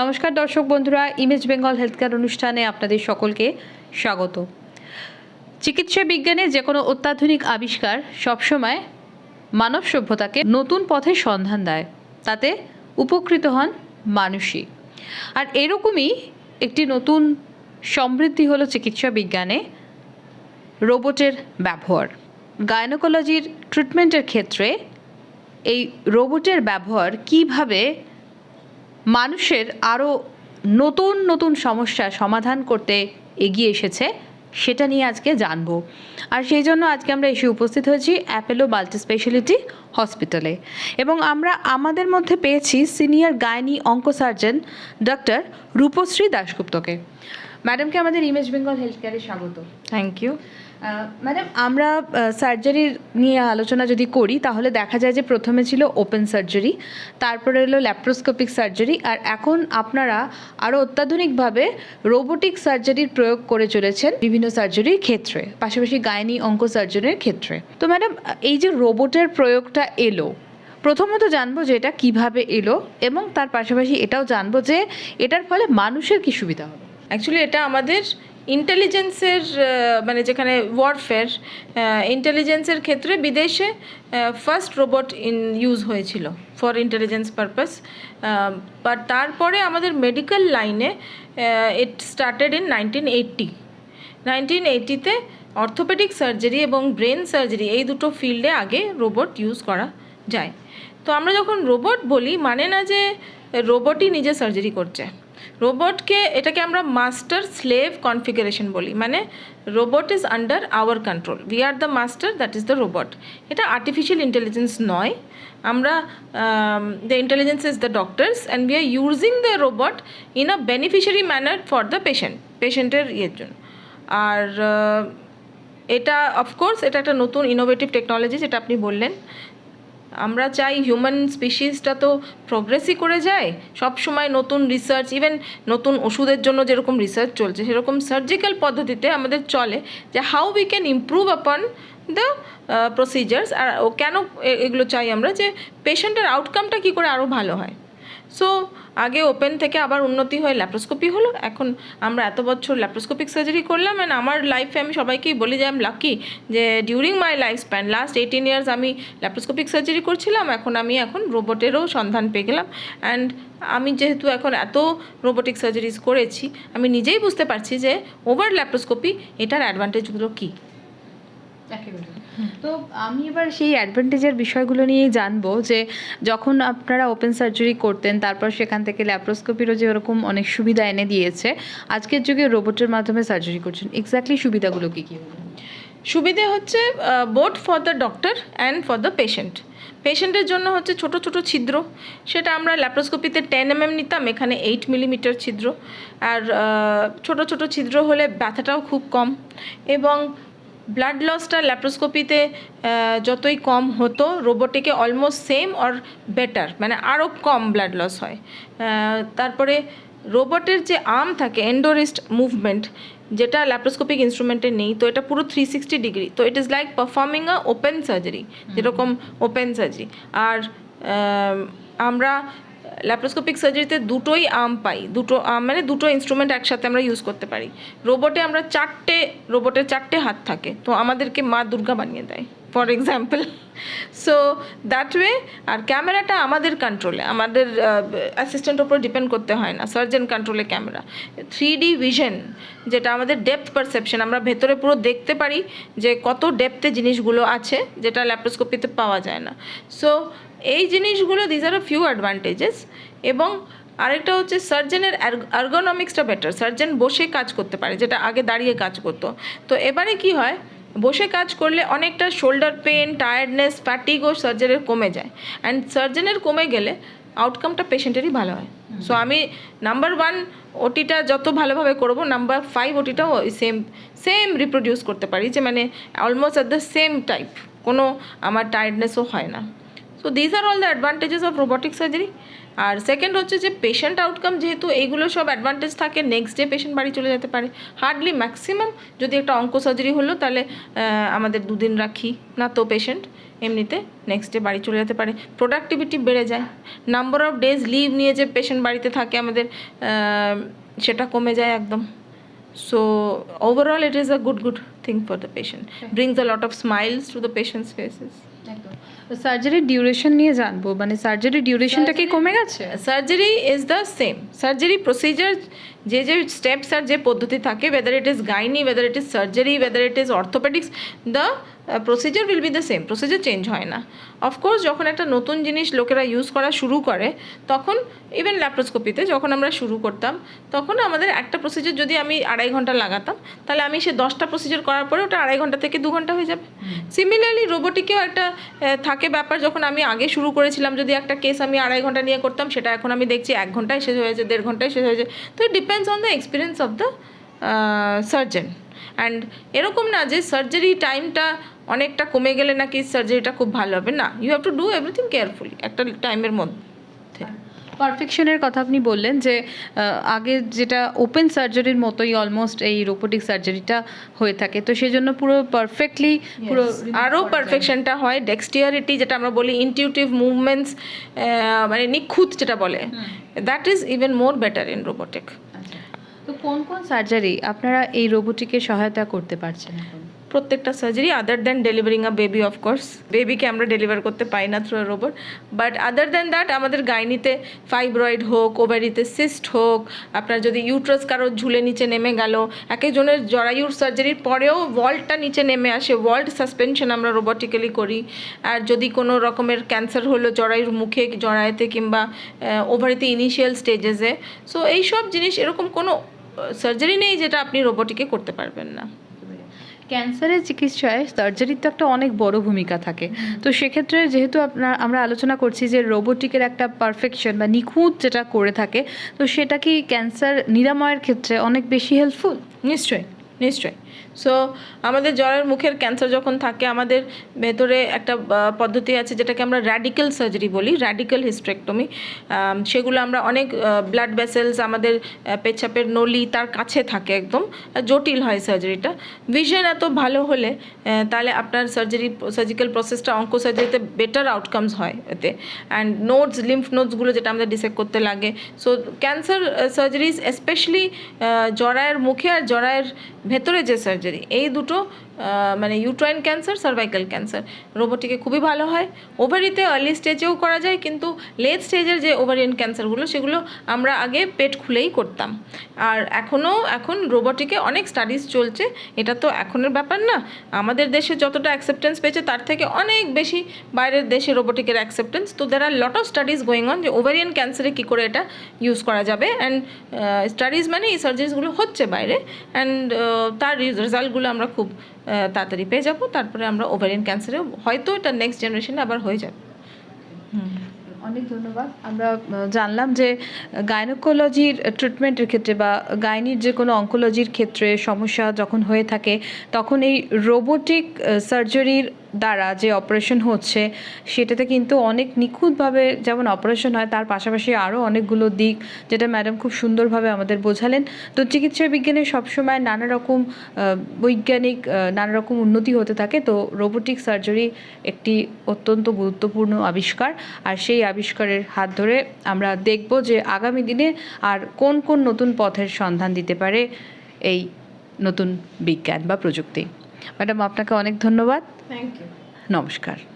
নমস্কার দর্শক বন্ধুরা ইমেজ বেঙ্গল হেলথ কেয়ার অনুষ্ঠানে আপনাদের সকলকে স্বাগত। চিকিৎসা বিজ্ঞানে যে কোনো অত্যাধুনিক আবিষ্কার সবসময় মানব সভ্যতাকে নতুন পথের সন্ধান দেয়, তাতে উপকৃত হন মানুষই। আর এরকমই একটি নতুন সমৃদ্ধি হলো চিকিৎসা বিজ্ঞানে রোবটের ব্যবহার। গায়নোকোলজির ট্রিটমেন্টের ক্ষেত্রে এই রোবটের ব্যবহার কীভাবে মানুষের আরও নতুন নতুন সমস্যার সমাধান করতে এগিয়ে এসেছে, সেটা নিয়ে আজকে জানব। আর সেই জন্য আজকে আমরা এসে উপস্থিত হয়েছি অ্যাপেলো মাল্টি স্পেশালিটি হসপিটালে। এবং আমরা আমাদের মধ্যে পেয়েছি senior gynae onco surgeon doctor Rupashree দাশগুপ্তকে। ম্যাডামকে আমাদের ইমেজ বেঙ্গল হেলথ কেয়ারে স্বাগত। থ্যাংক ইউ ম্যাডাম আমরা সার্জারির নিয়ে আলোচনা যদি করি, তাহলে দেখা যায় যে প্রথমে ছিল ওপেন সার্জারি তারপরে এলো ল্যাপ্রোস্কোপিক সার্জারি আর এখন আপনারা আরও অত্যাধুনিকভাবে রোবোটিক সার্জারির প্রয়োগ করে চলেছেন বিভিন্ন সার্জারির ক্ষেত্রে, পাশাপাশি গায়নি অঙ্ক সার্জারির ক্ষেত্রে। তো ম্যাডাম এই যে রোবটের প্রয়োগটা এলো, প্রথমত জানব যে এটা কীভাবে এলো এবং তার পাশাপাশি এটাও জানব যে এটার ফলে মানুষের কি সুবিধা হবে। অ্যাকচুয়ালি এটা আমাদের ইন্টেলিজেন্সের মানে যেখানে ওয়ারফেয়ার ইন্টেলিজেন্সের ক্ষেত্রে বিদেশে ফার্স্ট রোবট ইন ইউজ হয়েছিল ফর ইন্টেলিজেন্স পারপাস বাট তারপরে আমাদের মেডিকেল লাইনে it started in nineteen eighty nineteen এইটিতে orthopaedic surgery এবং ব্রেন সার্জারি এই দুটো ফিল্ডে আগে রোবট ইউজ করা যায়। তো আমরা যখন রোবট বলি মানে না যে রোবটই নিজে সার্জারি করছে। রোবটকে এটাকে আমরা মাস্টার স্লেভ কনফিগারেশন বলি মানে robot is under our control we are the master that is the robot এটা আর্টিফিশিয়াল ইন্টেলিজেন্স নয়। আমরা the intelligence is the doctors and we are using the robot in a beneficiary manner for the patient পেশেন্টের ইয়ের জন্য। আর আহ, এটা of course এটা একটা নতুন ইনোভেটিভ টেকনোলজি যেটা আপনি বললেন। আমরা চাই হিউম্যান স্পিসিসটা তো প্রোগ্রেসই করে যায়। সব সময় নতুন রিসার্চ ইভেন নতুন ওষুধের জন্য যেরকম রিসার্চ চলছে, সেরকম সার্জিক্যাল পদ্ধতিতে আমাদের চলে যে how we can improve upon the procedures আর কেন এগুলো চাই আমরা যে পেশেন্টের আউটকামটা কী করে আরও ভালো হয়। সো আগে ওপেন থেকে আবার উন্নতি হয়ে ল্যাপ্রোস্কোপি হলো। এখন আমরা এত বছর ল্যাপ্রোস্কোপিক সার্জারি করলাম অ্যান্ড আমার লাইফে আমি সবাইকেই বলি যে আই এম লাকি যে during my life span last eighteen years আমি ল্যাপ্রোস্কোপিক সার্জারি করছিলাম, এখন আমি এখন রোবটেরও সন্ধান পেয়ে গেলাম। অ্যান্ড আমি যেহেতু এখন এত রোবোটিক সার্জারিজ করেছি, আমি নিজেই বুঝতে পারছি যে ওভার ল্যাপ্রোস্কোপি এটার অ্যাডভান্টেজগুলো কী। একেবারে। তো আমি এবার সেই অ্যাডভান্টেজের বিষয়গুলো নিয়েই জানব যে যখন আপনারা ওপেন সার্জারি করতেন তারপর সেখান থেকে ল্যাপ্রোস্কোপিরও যে ওরকম অনেক সুবিধা এনে দিয়েছে আজকের যুগে রোবটের মাধ্যমে সার্জারি করছেন এক্স্যাক্টলি সুবিধাগুলো কী কী? সুবিধে হচ্ছে both for the doctor and for the patient পেশেন্টের জন্য হচ্ছে ছোট ছোট ছিদ্র সেটা আমরা ল্যাপ্রোস্কোপিতে টেন এম নিতাম এখানে এইট মিলিমিটার ছিদ্র। আর ছোট ছোট ছিদ্র হলে ব্যথাটাও খুব কম। এবং ব্লাড লসটা ল্যাপ্রোস্কোপিতে যতই কম হতো রোবটিকে অলমোস্ট সেম অর বেটার মানে আরও কম ব্লাড লস হয়। তারপরে রোবটের যে আর্ম থাকে এন্ডোরিস্ট মুভমেন্ট যেটা ল্যাপ্রোস্কোপিক ইনস্ট্রুমেন্টে নেই তো এটা পুরো থ্রি সিক্সটি ডিগ্রি তো it is like performing a open surgery যেরকম ওপেন সার্জারি আর আমরা ল্যাপ্রোস্কোপিক সার্জারিতে দুটোই আর্ম পাই। দুটো, arm মানে দুটো ইনস্ট্রুমেন্ট একসাথে আমরা ইউজ করতে পারি। রোবটে আমরা চারটে রোবটের চারটে হাত থাকে। তো আমাদেরকে মা দুর্গা বানিয়ে দেয় for example so that way আর ক্যামেরাটা আমাদের কন্ট্রোলে আমাদের অ্যাসিস্ট্যান্ট ওপর ডিপেন্ড করতে হয় না। সার্জন কন্ট্রোলে ক্যামেরা থ্রি ডি ভিশন যেটা আমাদের ডেপথ পারসেপশন আমরা ভেতরে পুরো দেখতে পারি যে কত ডেপথে জিনিসগুলো আছে, যেটা ল্যাপ্রোস্কোপিতে পাওয়া যায় না। সো এই জিনিসগুলো দিজ আর ফিউ অ্যাডভান্টেজেস এবং আরেকটা হচ্ছে সার্জেনের আর্গোনমিক্সটা বেটার সার্জেন বসে কাজ করতে পারে, যেটা আগে দাঁড়িয়ে কাজ করতো। তো এবারে কি হয়, বসে কাজ করলে অনেকটা শোল্ডার পেন টায়ার্ডনেস ফ্যাটিগও সার্জনের কমে যায়। অ্যান্ড সার্জনের কমে গেলে আউটকামটা পেশেন্টেরই ভালো হয়। সো আমি নাম্বার ওয়ান ওটিটা যত ভালোভাবে করব নাম্বার ফাইভ ওটিটাও সেম সেম রিপ্রোডিউস করতে পারি যে মানে almost at the same type কোনো আমার টায়ার্ডনেসও হয় না। So these are all the advantages of robotic surgery R second হচ্ছে যে পেশেন্ট আউটকাম যেহেতু এইগুলো সব অ্যাডভান্টেজ থাকে নেক্সট ডে পেশেন্ট বাড়ি চলে যেতে পারে। হার্ডলি ম্যাক্সিমাম যদি একটা অঙ্ক সার্জারি হলো তাহলে আমাদের দুদিন রাখি না তো পেশেন্ট এমনিতে নেক্সট ডে বাড়ি চলে যেতে পারে। প্রোডাক্টিভিটি বেড়ে যায়। নাম্বার অফ ডেজ লিভ নিয়ে যে পেশেন্ট বাড়িতে থাকে আমাদের সেটা কমে যায় একদম। So overall it is a good good thing for the patient brings a lot of smiles to the patients' faces সার্জারির ডিউরেশন নিয়ে জানব মানে সার্জারি ডিউরেশনটা কি কমে গেছে? Surgery is the same surgery procedure যে যে স্টেপস আর যে পদ্ধতি থাকে whether it is gynae whether it is surgery whether it is orthopaedics the procedure will be the same procedure change হয় না। অফকোর্স যখন একটা নতুন জিনিস লোকেরা ইউজ করা শুরু করে, তখন ইভেন ল্যাপ্রোস্কোপিতে যখন আমরা শুরু করতাম, তখন আমাদের একটা প্রসিজার যদি আমি আড়াই ঘণ্টা লাগাতাম, তাহলে আমি সে দশটা প্রসিজার করার পরে ওটা আড়াই ঘণ্টা থেকে দু ঘণ্টা হয়ে যাবে। সিমিলারলি রোবোটিকেও একটা থাকে ব্যাপার, যখন আমি আগে শুরু করেছিলাম, যদি একটা কেস আমি আড়াই ঘণ্টা নিয়ে করতাম, সেটা এখন আমি দেখছি এক ঘন্টায় শেষ হয়েছে দেড় ঘন্টায় শেষ হয়েছে তো depends on the experience of the surgeon and এরকম না যে সার্জারি টাইমটা অনেকটা কমে গেলে নাকি সার্জারিটা খুব ভালো হবে। না you have to do everything carefully একটা টাইমের মধ্যে। পারফেকশনের কথা আপনি বললেন যে আগে যেটা ওপেন সার্জারির মতোই অলমোস্ট এই রোবোটিক সার্জারিটা হয়ে থাকে। তো সেই জন্য পুরো পারফেক্টলি পুরো আরও পারফেকশনটা হয়। ডেক্সটিয়ারিটি যেটা আমরা বলি ইনটিউটিভ মুভমেন্টস মানে নিখুঁত যেটা বলে that is even more better in robotic. তো কোন কোন সার্জারি আপনারা এই রোবোটিকের সহায়তা করতে পারছেন প্রত্যেকটা surgery other than delivering a baby of course বেবিকে আমরা ডেলিভার করতে পাই না through robot but other than that আমাদের গাইনিতে ফাইব্রয়েড হোক ওভারিতে সিস্ট হোক, আপনার যদি ইউট্রাস কারও ঝুলে নিচে নেমে গেল, এক একজনের জরায়ুর সার্জারির পরেও ওয়াল্টটা নিচে নেমে আসে ওয়াল্ট সাসপেনশন আমরা রোবটিক্যালি করি। আর যদি কোনো রকমের ক্যান্সার হলো জরায়ুর মুখে, জরায়ুতে কিংবা ওভারিতে ইনিশিয়াল স্টেজেসে সো এইসব জিনিস এরকম কোনো সার্জারি নেই যেটা আপনি রোবোটিকে করতে পারবেন না। ক্যান্সারের চিকিৎসায় সার্জারির তো একটা অনেক বড় ভূমিকা থাকে। তো সেক্ষেত্রে যেহেতু আপনার, আমরা আলোচনা করছি যে রোবোটিকের একটা পারফেকশন বা নিখুঁত যেটা করে থাকে, তো সেটা কি ক্যান্সার নিরাময়ের ক্ষেত্রে অনেক বেশি হেল্পফুল নিশ্চয়ই। নিশ্চয়ই। সো আমাদের জলের মুখের ক্যান্সার যখন থাকে, আমাদের ভেতরে একটা পদ্ধতি আছে যেটাকে আমরা র্যাডিক্যাল সার্জারি বলি র্যাডিক্যাল হিস্ট্রেক্টমি সেগুলো আমরা অনেক ব্লাড ভেসেলস আমাদের পেচ্ছাপের নলি তার কাছে থাকে একদম জটিল হয় সার্জারিটা ভিশন এত ভালো হলে তাহলে আপনার সার্জারি সার্জিক্যাল প্রসেসটা অঙ্ক সার্জারিতে বেটার আউটকামস হয় এতে। অ্যান্ড নোটস লিম্ফ নোটসগুলো যেটা আমাদের ডিসেক্ট করতে লাগে। সো ক্যান্সার সার্জারিজ স্পেশালি জরায়ের মুখে আর জরায়ের ভেতরে যে সার্জারি এই দুটো মানে ইউট্রাইন ক্যান্সার সার্ভাইকাল ক্যান্সার রোবোটিকে খুবই ভালো হয়। ওভারিতে আর্লি স্টেজেও করা যায়, কিন্তু লেট স্টেজের যে ওভারিয়ান ক্যান্সারগুলো সেগুলো আমরা আগে পেট খুলেই করতাম। আর এখনও এখন রোবোটিকে অনেক স্টাডিজ চলছে। এটা তো এখনের ব্যাপার না। আমাদের দেশে যতটা অ্যাকসেপ্টেন্স পেয়েছে, তার থেকে অনেক বেশি বাইরের দেশে রোবোটিকের অ্যাকসেপ্টেন্স তো there are lot of studies going on যে ওভারিয়ান ক্যান্সারে কী করে এটা ইউজ করা যাবে। অ্যান্ড স্টাডিজ মানে এই সার্জারিসগুলো হচ্ছে বাইরে। অ্যান্ড তার রেজাল্টগুলো আমরা খুব তাড়াতাড়ি পেয়ে যাব, তারপরে আমরা ওভারিয়ান ক্যান্সারে হয়তো এটা নেক্সট জেনারেশনে আবার হয়ে যাবে। অনেক ধন্যবাদ। আমরা জানলাম যে গাইনোকোলজির ট্রিটমেন্টের ক্ষেত্রে বা গাইনির যে কোনো অঙ্কোলজির ক্ষেত্রে সমস্যা যখন হয়ে থাকে, তখন এই রোবোটিক সার্জারির দ্বারা যে অপারেশন হচ্ছে, সেটাতে কিন্তু অনেক নিখুঁতভাবে যেমন অপারেশন হয়, তার পাশাপাশি আরও অনেকগুলো দিক যেটা ম্যাডাম খুব সুন্দরভাবে আমাদের বোঝালেন। তো চিকিৎসা বিজ্ঞানে সবসময় নানা রকম বৈজ্ঞানিক নানা রকম উন্নতি হতে থাকে। তো রোবোটিক সার্জারি একটি অত্যন্ত গুরুত্বপূর্ণ আবিষ্কার। আর সেই আবিষ্কারের হাত ধরে আমরা দেখব যে আগামী দিনে আর কোন কোন নতুন পথের সন্ধান দিতে পারে এই নতুন বিজ্ঞান বা প্রযুক্তি। ম্যাডাম আপনাকে অনেক ধন্যবাদ। থ্যাংক ইউ নমস্কার।